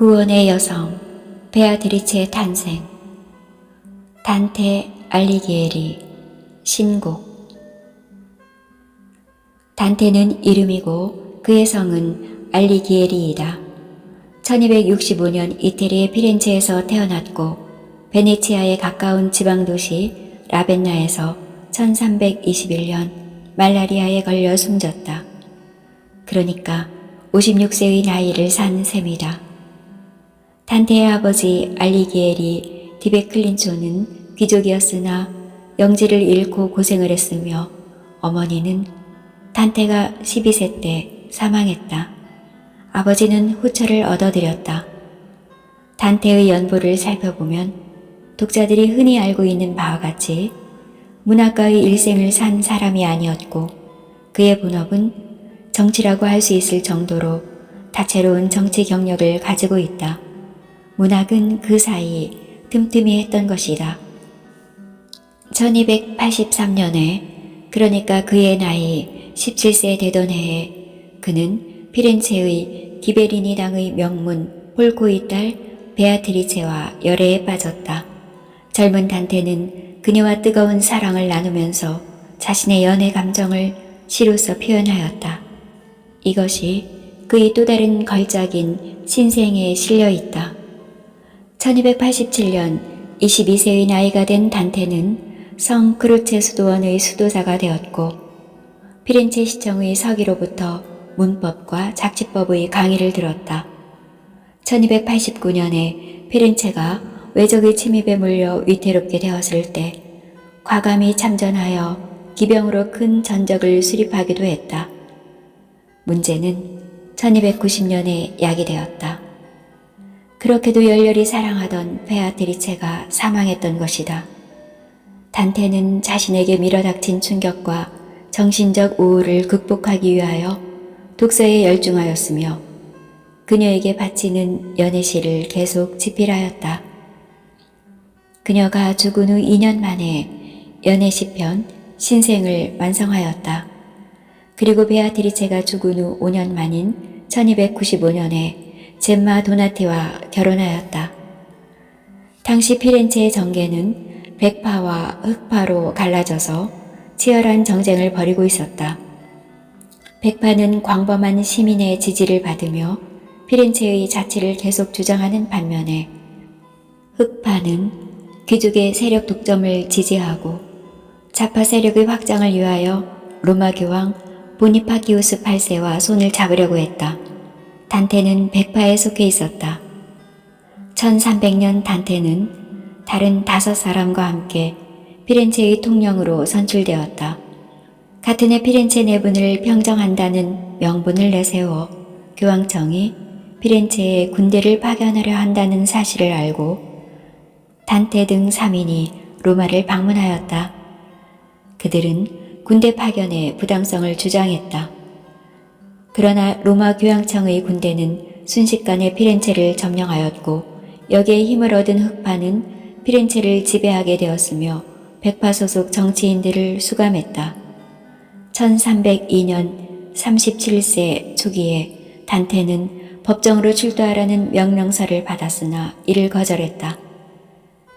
구원의 여성 베아드리체의 탄생 단테 알리기에리 신곡 단테는 이름이고 그의 성은 알리기에리이다. 1265년 이태리의 피렌체에서 태어났고 베네치아에 가까운 지방도시 라벤나에서 1321년 말라리아에 걸려 숨졌다. 그러니까 56세의 나이를 산 셈이다. 단테의 아버지 알리기엘이 디베클린초는 귀족이었으나 영지를 잃고 고생을 했으며 어머니는 단테가 12세 때 사망했다. 아버지는 후처를 얻어들였다. 단테의 연보를 살펴보면 독자들이 흔히 알고 있는 바와 같이 문학가의 일생을 산 사람이 아니었고 그의 본업은 정치라고 할 수 있을 정도로 다채로운 정치 경력을 가지고 있다. 문학은 그 사이 틈틈이 했던 것이다. 1283년에 그러니까 그의 나이 17세 되던 해에 그는 피렌체의 기베리니 당의 명문 폴코의 딸 베아트리체와 열애에 빠졌다. 젊은 단테는 그녀와 뜨거운 사랑을 나누면서 자신의 연애 감정을 시로써 표현하였다. 이것이 그의 또 다른 걸작인 신생에 실려 있다. 1287년 22세의 나이가 된 단테는 성 크루체 수도원의 수도사가 되었고 피렌체 시청의 서기로부터 문법과 작지법의 강의를 들었다. 1289년에 피렌체가 외적의 침입에 물려 위태롭게 되었을 때 과감히 참전하여 기병으로 큰 전적을 수립하기도 했다. 문제는 1290년에 약이 되었다. 그렇게도 열렬히 사랑하던 베아트리체가 사망했던 것이다. 단테는 자신에게 밀어닥친 충격과 정신적 우울을 극복하기 위하여 독서에 열중하였으며 그녀에게 바치는 연애시를 계속 집필하였다. 그녀가 죽은 후 2년 만에 연애시편 신생을 완성하였다. 그리고 베아트리체가 죽은 후 5년 만인 1295년에 젬마 도나티와 결혼하였다. 당시 피렌체의 정계는 백파와 흑파로 갈라져서 치열한 정쟁을 벌이고 있었다. 백파는 광범한 시민의 지지를 받으며 피렌체의 자치를 계속 주장하는 반면에 흑파는 귀족의 세력 독점을 지지하고 자파 세력의 확장을 위하여 로마 교황 보니파키우스 8세와 손을 잡으려고 했다. 단테는 백파에 속해 있었다. 1300년 단테는 다른 다섯 사람과 함께 피렌체의 통령으로 선출되었다. 같은 해 피렌체 내분을 평정한다는 명분을 내세워 교황청이 피렌체에 군대를 파견하려 한다는 사실을 알고 단테 등 3인이 로마를 방문하였다. 그들은 군대 파견의 부당성을 주장했다. 그러나 로마 교황청의 군대는 순식간에 피렌체를 점령하였고 여기에 힘을 얻은 흑파는 피렌체를 지배하게 되었으며 백파 소속 정치인들을 수감했다. 1302년 37세 초기에 단테는 법정으로 출두하라는 명령서를 받았으나 이를 거절했다.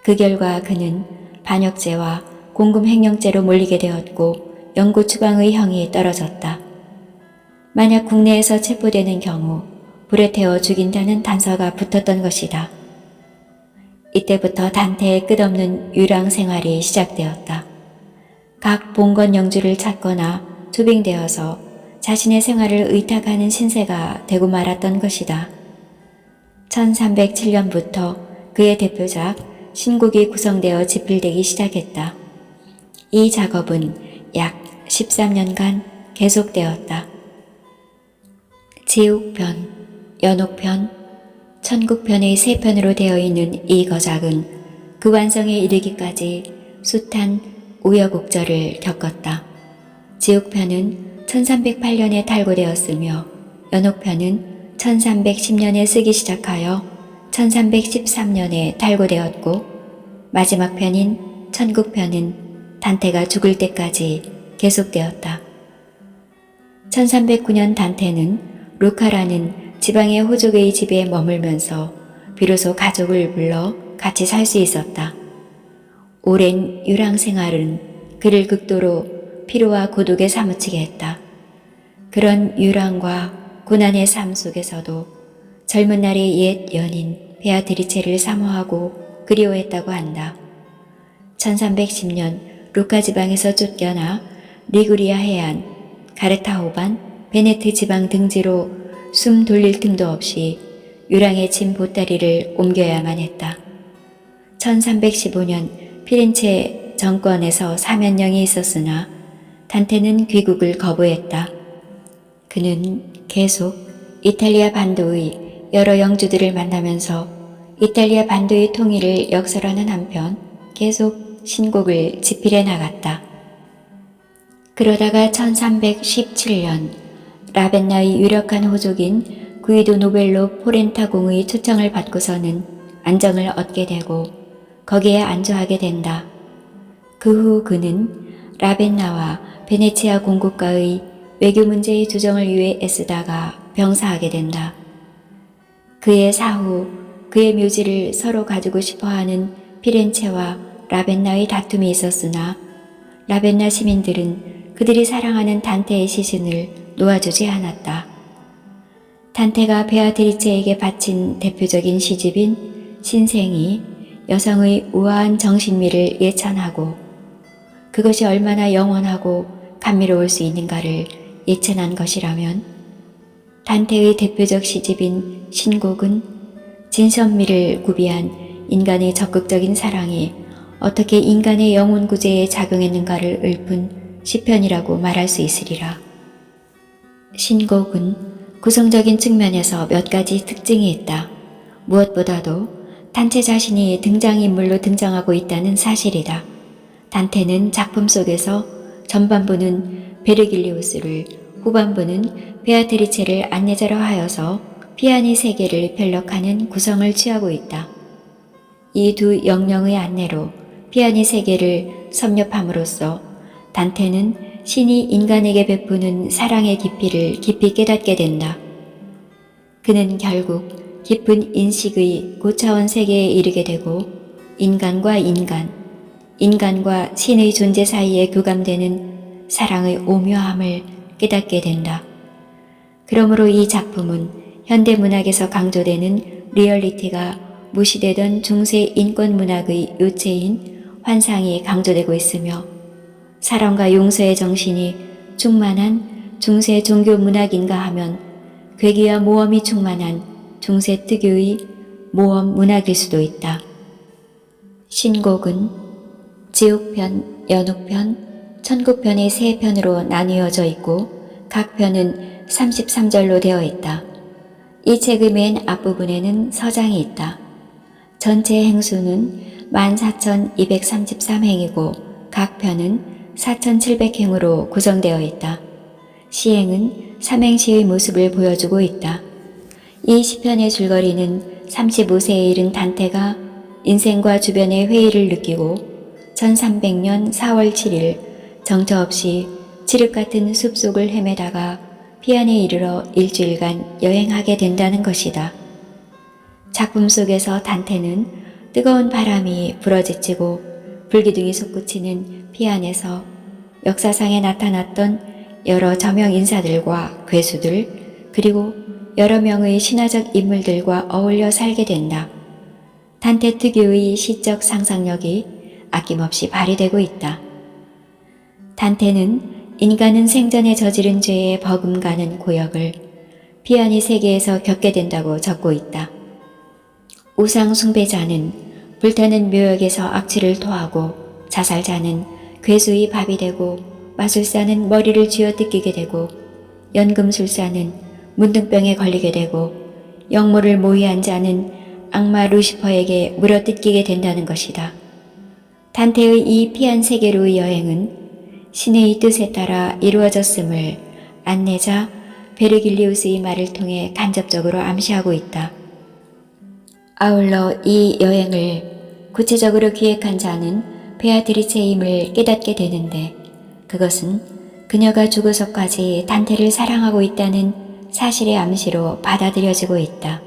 그 결과 그는 반역죄와 공금 횡령죄로 몰리게 되었고 영구 추방의 형이 떨어졌다. 만약 국내에서 체포되는 경우 불에 태워 죽인다는 단서가 붙었던 것이다. 이때부터 단테의 끝없는 유랑 생활이 시작되었다. 각 봉건 영주를 찾거나 투빙되어서 자신의 생활을 의탁하는 신세가 되고 말았던 것이다. 1307년부터 그의 대표작 신곡이 구성되어 집필되기 시작했다. 이 작업은 약 13년간 계속되었다. 지옥편, 연옥편, 천국편의 세 편으로 되어 있는 이 거작은 그 완성에 이르기까지 숱한 우여곡절을 겪었다. 지옥편은 1308년에 탈고되었으며 연옥편은 1310년에 쓰기 시작하여 1313년에 탈고되었고 마지막 편인 천국편은 단테가 죽을 때까지 계속되었다. 1309년 단테는 루카라는 지방의 호족의 집에 머물면서 비로소 가족을 불러 같이 살 수 있었다. 오랜 유랑 생활은 그를 극도로 피로와 고독에 사무치게 했다. 그런 유랑과 고난의 삶 속에서도 젊은 날의 옛 연인 베아트리체를 사모하고 그리워했다고 한다. 1310년 루카 지방에서 쫓겨나 리구리아 해안, 가르타호반, 베네트 지방 등지로 숨 돌릴 틈도 없이 유랑의 진 보따리를 옮겨야만 했다. 1315년 피렌체 정권에서 사면령이 있었으나 단테는 귀국을 거부했다. 그는 계속 이탈리아 반도의 여러 영주들을 만나면서 이탈리아 반도의 통일을 역설하는 한편 계속 신곡을 집필해 나갔다. 그러다가 1317년 라벤나의 유력한 호족인 구이도 노벨로 포렌타 공의 초청을 받고서는 안정을 얻게 되고 거기에 안주하게 된다. 그 후 그는 라벤나와 베네치아 공국가의 외교 문제의 조정을 위해 애쓰다가 병사하게 된다. 그의 사후 그의 묘지를 서로 가지고 싶어 하는 피렌체와 라벤나의 다툼이 있었으나 라벤나 시민들은 그들이 사랑하는 단테의 시신을 놓아주지 않았다. 단테가 베아트리체에게 바친 대표적인 시집인 신생이 여성의 우아한 정신미를 예찬하고 그것이 얼마나 영원하고 감미로울 수 있는가를 예찬한 것이라면 단테의 대표적 시집인 신곡은 진선미를 구비한 인간의 적극적인 사랑이 어떻게 인간의 영혼 구제에 작용했는가를 읊은 시편이라고 말할 수 있으리라. 신곡은 구성적인 측면에서 몇 가지 특징이 있다. 무엇보다도 단체 자신이 등장인물로 등장하고 있다는 사실이다. 단테는 작품 속에서 전반부는 베르길리우스를 후반부는 베아트리체를 안내자로 하여서 피아니 세계를 편력하는 구성을 취하고 있다. 이 두 영령의 안내로 피아니 세계를 섭렵함으로써 단테는 신이 인간에게 베푸는 사랑의 깊이를 깊이 깨닫게 된다. 그는 결국 깊은 인식의 고차원 세계에 이르게 되고 인간과 인간, 인간과 신의 존재 사이에 교감되는 사랑의 오묘함을 깨닫게 된다. 그러므로 이 작품은 현대 문학에서 강조되는 리얼리티가 무시되던 중세 인권 문학의 요체인 환상이 강조되고 있으며 사랑과 용서의 정신이 충만한 중세 종교 문학인가 하면 괴기와 모험이 충만한 중세 특유의 모험 문학일 수도 있다. 신곡은 지옥편, 연옥편, 천국편의 세 편으로 나뉘어져 있고 각 편은 33절로 되어 있다. 이 책의 맨 앞부분에는 서장이 있다. 전체 행수는 14,233행이고 각 편은 4,700행으로 구성되어 있다. 시행은 삼행시의 모습을 보여주고 있다. 이 시편의 줄거리는 35세에 이른 단테가 인생과 주변의 회의를 느끼고 1300년 4월 7일 정처 없이 칠흑 같은 숲속을 헤매다가 피안에 이르러 일주일간 여행하게 된다는 것이다. 작품 속에서 단테는 뜨거운 바람이 불어제치고 불기둥이 솟구치는 피안에서 역사상에 나타났던 여러 저명 인사들과 괴수들 그리고 여러 명의 신화적 인물들과 어울려 살게 된다. 단테 특유의 시적 상상력이 아낌없이 발휘되고 있다. 단테는 인간은 생전에 저지른 죄에 버금가는 고역을 피아니 세계에서 겪게 된다고 적고 있다. 우상 숭배자는 불타는 묘역에서 악취를 토하고 자살자는 괴수의 밥이 되고 마술사는 머리를 쥐어 뜯기게 되고 연금술사는 문둥병에 걸리게 되고 영모를 모의한 자는 악마 루시퍼에게 물어뜯기게 된다는 것이다. 단테의 이 피한 세계로의 여행은 신의 뜻에 따라 이루어졌음을 안내자 베르길리우스의 말을 통해 간접적으로 암시하고 있다. 아울러 이 여행을 구체적으로 기획한 자는 베아트리체임을 깨닫게 되는데 그것은 그녀가 죽어서까지 단테를 사랑하고 있다는 사실의 암시로 받아들여지고 있다.